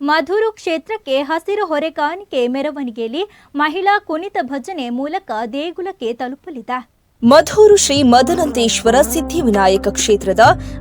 ಮಧುರು ಕ್ಷೇತ್ರಕ್ಕೆ ಹಸಿರು ಹೊರೆಕಾಣಿಕೆ ಮೆರವಣಿಗೆಯಲ್ಲಿ ಮಹಿಳಾ ಕುಣಿತ ಭಜನೆ ಮೂಲಕ ದೇಗುಲಕ್ಕೆ ತಲುಪಲಿದೆ. ಮಧೂರು ಶ್ರೀ ಮದನಂತೇಶ್ವರ ಸಿದ್ಧಿವಿನಾಯಕ ಕ್ಷೇತ್ರದ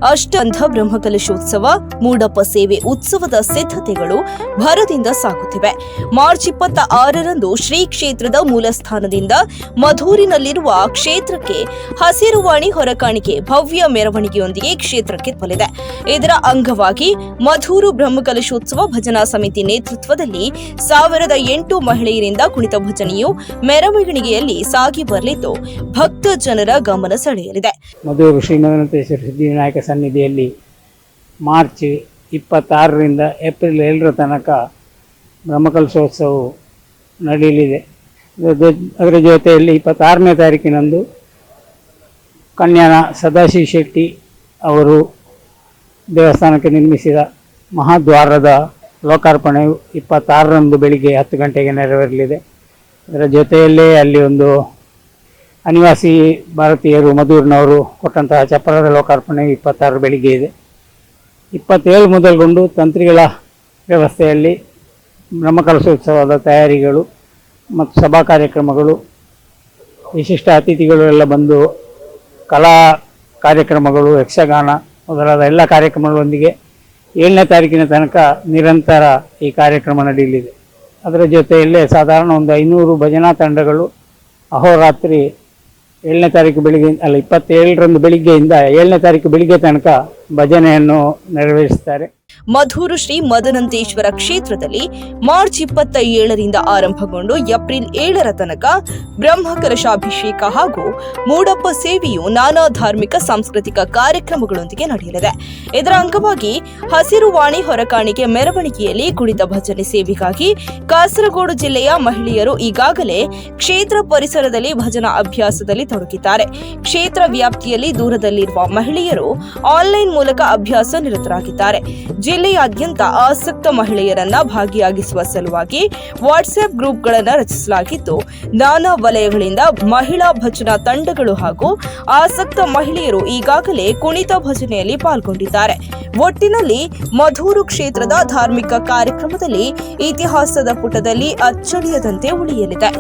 ಅಷ್ಟಂಧ ಬ್ರಹ್ಮಕಲಶೋತ್ಸವ ಮೂಡಪ್ಪ ಸೇವೆ ಉತ್ಸವದ ಸಿದ್ಧತೆಗಳು ಭರದಿಂದ ಸಾಗುತ್ತಿವೆ. ಮಾರ್ಚ್ ಇಪ್ಪತ್ತ ಆರರಂದು ಶ್ರೀ ಕ್ಷೇತ್ರದ ಮೂಲಸ್ಥಾನದಿಂದ ಮಧೂರಿನಲ್ಲಿರುವ ಕ್ಷೇತ್ರಕ್ಕೆ ಹಸಿರುವಾಣಿ ಹೊರಕಾಣಿಕೆ ಭವ್ಯ ಮೆರವಣಿಗೆಯೊಂದಿಗೆ ಕ್ಷೇತ್ರಕ್ಕೆ ತಲುಪಲಿದೆ. ಇದರ ಅಂಗವಾಗಿ ಮಧೂರು ಬ್ರಹ್ಮಕಲಶೋತ್ಸವ ಭಜನಾ ಸಮಿತಿ ನೇತೃತ್ವದಲ್ಲಿ ಸಾವಿರದ ಎಂಟು ಮಹಿಳೆಯರಿಂದ ಕುಣಿತ ಭಜನೆಯು ಮೆರವಣಿಗೆಯಲ್ಲಿ ಸಾಗಿ ಬರಲಿದ್ದು, ಭಕ್ತ ಜನರ ಗಮನ ಸೆಳೆಯಲಿದೆ. ಮಧುರು ಶ್ರೀಮಂತೇಶ್ವರ ಸಿದ್ಧಿವಿನಾಯಕ ಸನ್ನಿಧಿಯಲ್ಲಿ ಮಾರ್ಚ್ ಇಪ್ಪತ್ತಾರರಿಂದ ಏಪ್ರಿಲ್ ಏಳರ ತನಕ ಬ್ರಹ್ಮಕಲಶೋತ್ಸವವು ನಡೆಯಲಿದೆ. ಅದರ ಜೊತೆಯಲ್ಲಿ ಇಪ್ಪತ್ತಾರನೇ ತಾರೀಕಿನಂದು ಕನ್ಯಾನ ಸದಾಶಿವ ಶೆಟ್ಟಿ ಅವರು ದೇವಸ್ಥಾನಕ್ಕೆ ನಿರ್ಮಿಸಿದ ಮಹಾದ್ವಾರದ ಲೋಕಾರ್ಪಣೆಯು ಇಪ್ಪತ್ತಾರರಂದು ಬೆಳಿಗ್ಗೆ ಹತ್ತು ಗಂಟೆಗೆ ನೆರವೇರಲಿದೆ. ಅದರ ಜೊತೆಯಲ್ಲೇ ಅಲ್ಲಿ ಒಂದು ಅನಿವಾಸಿ ಭಾರತೀಯರು ಮಧೂರಿನವರು ಕೊಟ್ಟಂತಹ ಚಪ್ಪರದ ಲೋಕಾರ್ಪಣೆ ಇಪ್ಪತ್ತಾರು ಬೆಳಿಗ್ಗೆ ಇದೆ. ಇಪ್ಪತ್ತೇಳು ಮೊದಲುಗೊಂಡು ತಂತ್ರಿಗಳ ವ್ಯವಸ್ಥೆಯಲ್ಲಿ ಬ್ರಹ್ಮಕಲಶೋತ್ಸವದ ತಯಾರಿಗಳು ಮತ್ತು ಸಭಾ ಕಾರ್ಯಕ್ರಮಗಳು, ವಿಶಿಷ್ಟ ಅತಿಥಿಗಳು ಎಲ್ಲ ಬಂದು ಕಲಾ ಕಾರ್ಯಕ್ರಮಗಳು, ಯಕ್ಷಗಾನ ಮೊದಲಾದ ಎಲ್ಲ ಕಾರ್ಯಕ್ರಮಗಳೊಂದಿಗೆ ಏಳನೇ ತಾರೀಕಿನ ತನಕ ನಿರಂತರ ಈ ಕಾರ್ಯಕ್ರಮ ನಡೆಯಲಿದೆ. ಅದರ ಜೊತೆಯಲ್ಲೇ ಸಾಧಾರಣ ಒಂದು ಐನೂರು ಭಜನಾ ತಂಡಗಳು ಅಹೋರಾತ್ರಿ ಏಳನೇ ತಾರೀಕು ಬೆಳಿಗ್ಗೆ ಅಲ್ಲ ಇಪ್ಪತ್ತೇಳರಂದು ಬೆಳಿಗ್ಗೆಯಿಂದ ಏಳನೇ ತಾರೀಕು ಬೆಳಿಗ್ಗೆ ತನಕ ಭಜನೆಯನ್ನು ನೆರವೇರಿಸ್ತಾರೆ. ಮಧೂರು ಶ್ರೀ ಮದನಂತೇಶ್ವರ ಕ್ಷೇತ್ರದಲ್ಲಿ ಮಾರ್ಚ್ ಇಪ್ಪತ್ತ ಏಳರಿಂದ ಆರಂಭಗೊಂಡು ಏಪ್ರಿಲ್ ಏಳರ ತನಕ ಬ್ರಹ್ಮಕಲಶಾಭಿಷೇಕ ಹಾಗೂ ಮೂಡಪ್ಪ ಸೇವೆಯು ನಾನಾ ಧಾರ್ಮಿಕ, ಸಾಂಸ್ಕೃತಿಕ ಕಾರ್ಯಕ್ರಮಗಳೊಂದಿಗೆ ನಡೆಯಲಿದೆ. ಇದರ ಅಂಗವಾಗಿ ಹಸಿರುವಾಣಿ ಹೊರಕಾಣಿಕೆ ಮೆರವಣಿಗೆಯಲ್ಲಿ ಕುಡಿದ ಭಜನೆ ಸೇವೆಗಾಗಿ ಕಾಸರಗೋಡು ಜಿಲ್ಲೆಯ ಮಹಿಳೆಯರು ಈಗಾಗಲೇ ಕ್ಷೇತ್ರ ಪರಿಸರದಲ್ಲಿ ಭಜನಾ ಅಭ್ಯಾಸದಲ್ಲಿ ತೊಡಗಿದ್ದಾರೆ. ಕ್ಷೇತ್ರ ವ್ಯಾಪ್ತಿಯಲ್ಲಿ ದೂರದಲ್ಲಿರುವ ಮಹಿಳೆಯರು ಆನ್ಲೈನ್ ಮೂಲಕ ಅಭ್ಯಾಸ ನಿರತರಾಗಿದ್ದಾರೆ. ಜಿಲ್ಲೆಯಾದ್ಯಂತ ಆಸಕ್ತ ಮಹಿಳೆಯರನ್ನ ಭಾಗಿಯಾಗಿಸುವ ಸಲುವಾಗಿ ವಾಟ್ಸ್ಆಪ್ ಗ್ರೂಪ್ಗಳನ್ನು ರಚಿಸಲಾಗಿದ್ದು, ನಾನಾ ವಲಯಗಳಿಂದ ಮಹಿಳಾ ಭಜನಾ ತಂಡಗಳು ಹಾಗೂ ಆಸಕ್ತ ಮಹಿಳೆಯರು ಈಗಾಗಲೇ ಕುಣಿತ ಭಜನೆಯಲ್ಲಿ ಪಾಲ್ಗೊಂಡಿದ್ದಾರೆ. ಒಟ್ಟಿನಲ್ಲಿ ಮಧೂರು ಕ್ಷೇತ್ರದ ಧಾರ್ಮಿಕ ಕಾರ್ಯಕ್ರಮದಲ್ಲಿ ಇತಿಹಾಸದ ಪುಟದಲ್ಲಿ ಅಚ್ಚಳಿಯದಂತೆ ಉಳಿಯಲಿದೆ.